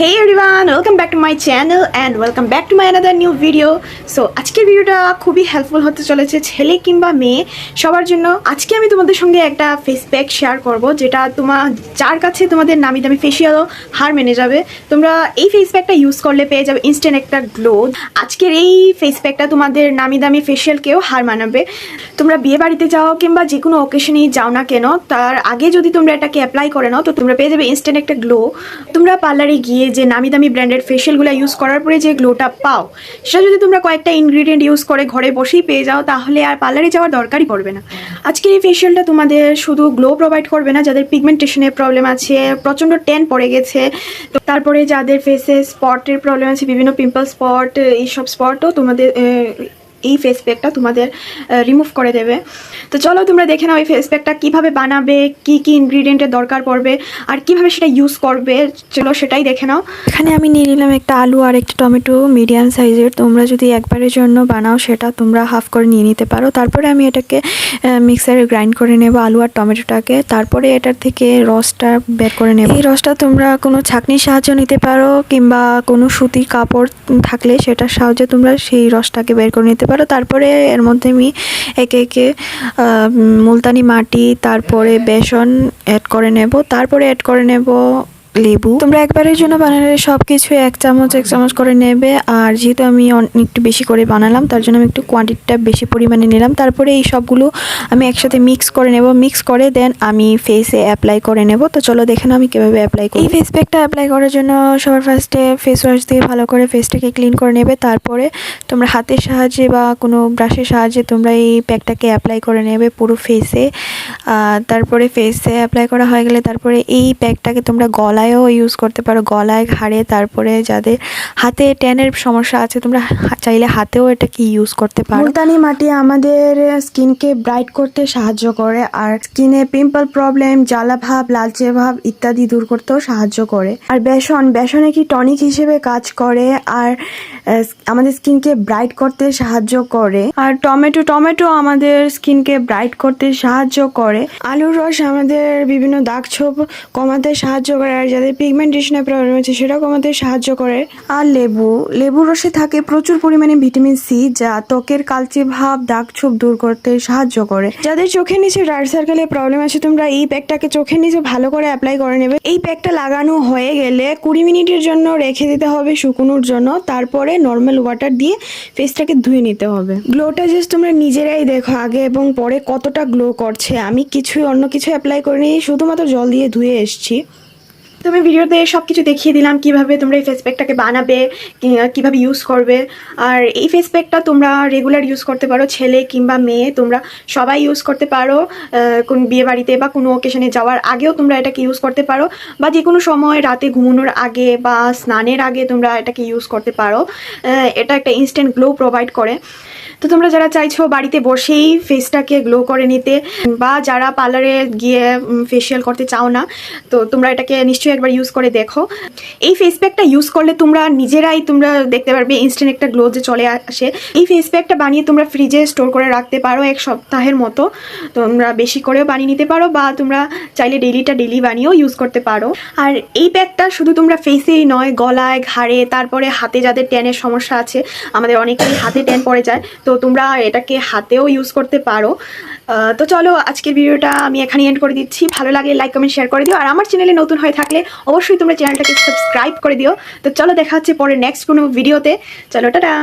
Hey everyone, welcome back to my channel and welcome back to my another new video. So আজকের ভিডিওটা খুবই helpful হতে চলেছে ছেলে কিংবা মেয়ে সবার জন্য। আজকে আমি তোমাদের সঙ্গে একটা ফেস প্যাক শেয়ার করব যেটা তোমার যার কাছে তোমাদের নামি দামি ফেসিয়ালও হার মেনে যাবে। তোমরা এই ফেস প্যাকটা ইউজ করলে পেয়ে যাবে ইনস্ট্যান্ট একটা গ্লো আজকের এই ফেস প্যাকটা তোমাদের নামি দামি ফেসিয়ালকেও হার মানাবে। তোমরা বিয়ে বাড়িতে যাও কিংবা যে কোনো অকেশনেই যাও না কেন তার আগে যদি তোমরা এটাকে অ্যাপ্লাই করে নাও তো তোমরা পেয়ে যাবে ইনস্ট্যান্ট একটা গ্লো তোমরা পার্লারে গিয়ে যে নামি দামি ব্র্যান্ডের ফেশিয়ালগুলো ইউজ করার পরে যে গ্লোটা পাও, সেটা যদি তোমরা কয়েকটা ইনগ্রিডিয়েন্ট ইউজ করে ঘরে বসেই পেয়ে যাও, তাহলে আর পার্লারে যাওয়ার দরকারই পড়বে না। আজকের এই ফেশিয়ালটা তোমাদের শুধু গ্লো প্রোভাইড করবে না, যাদের পিগমেন্টেশনের প্রবলেম আছে, প্রচণ্ড টেন পড়ে গেছে, তো তারপরে যাদের ফেসে স্পটের প্রবলেম আছে, বিভিন্ন পিম্পল স্পট এইসব স্পটও তোমাদের এই ফেস প্যাকটা তোমাদের রিমুভ করে দেবে। তো চলো তোমরা দেখে নাও এই ফেস প্যাকটা কীভাবে বানাবে, কি কি ইনগ্রিডিয়েন্টের দরকার পড়বে, আর কীভাবে সেটা ইউজ করবে। চলো সেটাই দেখে নাও। এখানে আমি নিয়ে নিলাম একটা আলু আর একটা টমেটো মিডিয়াম সাইজের তোমরা যদি একবারের জন্য বানাও সেটা তোমরা হাফ করে নিয়ে নিতে পারো। তারপরে আমি এটাকে মিক্সারে গ্রাইন্ড করে নেব আলু আর টমেটোটাকে। তারপরে এটার থেকে রসটা বের করে নেব। এই রসটা তোমরা কোনো ছাঁকনির সাহায্য নিতে পারো, কিংবা কোনো সুতির কাপড় থাকলে সেটার সাহায্যে তোমরা সেই রসটাকে বের করে নিতে পারো। তারপরে এর মধ্যে আমি একে একে মুলতানি মাটি তারপরে বেসন অ্যাড করে নেব। তারপরে অ্যাড করে নেব লেবু। তোমরা একবারের জন্য বানালে সব কিছু এক চামচ এক চামচ করে নেবে। আর যেহেতু আমি একটু বেশি করে বানালাম, তার জন্য আমি একটু কোয়ান্টিটিটা বেশি পরিমাণে নিলাম। তারপরে এই সবগুলো আমি একসাথে মিক্স করে নেব। মিক্স করে দেন আমি ফেসে অ্যাপ্লাই করে নেব। তো চলো দেখে আমি কীভাবে অ্যাপ্লাই করি। এই ফেস প্যাকটা অ্যাপ্লাই করার জন্য সবার ফার্স্টে ফেস ওয়াশ দিয়ে ভালো করে ফেসটাকে ক্লিন করে নেবে। তারপরে তোমরা হাতের সাহায্যে বা কোনো ব্রাশের সাহায্যে তোমরা এই প্যাকটাকে অ্যাপ্লাই করে নেবে পুরো ফেসে তারপরে ফেসে অ্যাপ্লাই করা হয়ে গেলে তারপরে এই প্যাকটাকে তোমরা গলায়ও ইউজ করতে পারো, গলায়, ঘাড়ে, তারপরে যাদের হাতে ট্যানের সমস্যা আছে, তোমরা চাইলে হাতেও এটা কি ইউজ করতে পারো। মুলতানি মাটি আমাদের স্কিনকে ব্রাইট করতে সাহায্য করে, আর স্কিনে পিম্পল প্রবলেম, জ্বালা ভাব, লালচে ভাব ইত্যাদি দূর করতেও সাহায্য করে। আর বেসন, বেসনে কি টনিক হিসেবে কাজ করে, আর আমাদের স্কিনকে ব্রাইট করতে সাহায্য করে। আর টমেটো টমেটো আমাদের স্কিনকে ব্রাইট করতে সাহায্য করে। আলুর রস আমাদের বিভিন্ন দাগ ছোপ কমাতে সাহায্য করে, আর যাদের পিগমেন্টেশনের প্রবলেম আছে সেটা কমাতে সাহায্য করে। আর লেবু লেবু রসে থাকে প্রচুর পরিমাণে ভিটামিন সি যা ত্বকের কালচে ভাব দাগ ছোপ দূর করতে সাহায্য করে। যাদের চোখের নিচে ডার্ক সার্কেলের প্রবলেম আছে তোমরা এই প্যাকটাকে চোখের নিচে ভালো করে অ্যাপ্লাই করে নেবে। এই প্যাকটা লাগানো হয়ে গেলে কুড়ি মিনিটের জন্য রেখে দিতে হবে শুকনোর জন্য। তারপরে নর্মাল ওয়াটার দিয়ে ফেসটাকে ধুয়ে নিতে হবে। গ্লোটা জাস্ট তোমরা নিজেরাই দেখো আগে এবং পরে কতটা গ্লো করছে। আমি কিছুই অন্য কিছু অ্যাপ্লাই করিনি শুধুমাত্র জল দিয়ে ধুয়ে এসেছি। তুমি ভিডিওতে সব কিছু দেখিয়ে দিলাম কীভাবে তোমরা এই ফেস প্যাকটাকে বানাবে কীভাবে ইউজ করবে। আর এই ফেস প্যাকটা তোমরা রেগুলার ইউজ করতে পারো, ছেলে কিংবা মেয়ে, তোমরা সবাই ইউজ করতে পারো কোন বিয়ে বাড়িতে বা কোনো অকেশনে যাওয়ার আগেও তোমরা এটাকে ইউজ করতে পারো, বা যে কোনো সময় রাতে ঘুমানোর আগে বা স্নানের আগে তোমরা এটাকে ইউজ করতে পারো। এটা একটা ইনস্ট্যান্ট গ্লো প্রোভাইড করে। তো তোমরা যারা চাইছো বাড়িতে বসেই ফেসটাকে গ্লো করে নিতে বা যারা পার্লারে গিয়ে ফেসিয়াল করতে চাও না, তো তোমরা এটাকে নিশ্চয়ই একবার ইউজ করে দেখো। এই ফেস প্যাকটা ইউজ করলে তোমরা নিজেরাই তোমরা দেখতে পারবে ইনস্ট্যান্ট একটা গ্লো যে চলে আসে। এই ফেস প্যাকটা বানিয়ে তোমরা ফ্রিজে স্টোর করে রাখতে পারো এক সপ্তাহের মতো। তোমরা বেশি করেও বানিয়ে নিতে পারো বা তোমরা চাইলে ডেলিটা ডেলি বানিয়েও ইউজ করতে পারো। আর এই প্যাকটা শুধু তোমরা ফেসেই নয়, গলায়, ঘাড়ে, তারপরে হাতে যাদের ট্যানের সমস্যা আছে, আমাদের অনেকেরই হাতে ট্যান পড়ে যায়। তো তোমরা এটাকে হাতেও ইউজ করতে পারো। তো চলো আজকের ভিডিওটা আমি এখানে এন্ড করে দিচ্ছি। ভালো লাগে লাইক কমেন্ট শেয়ার করে দিও। আর আমার চ্যানেলে নতুন হয়ে থাকলে অবশ্যই তোমরা চ্যানেলটাকে সাবস্ক্রাইব করে দিও। তো চলো দেখা হচ্ছে পরে নেক্সট কোনো ভিডিওতে চলো, টাটা!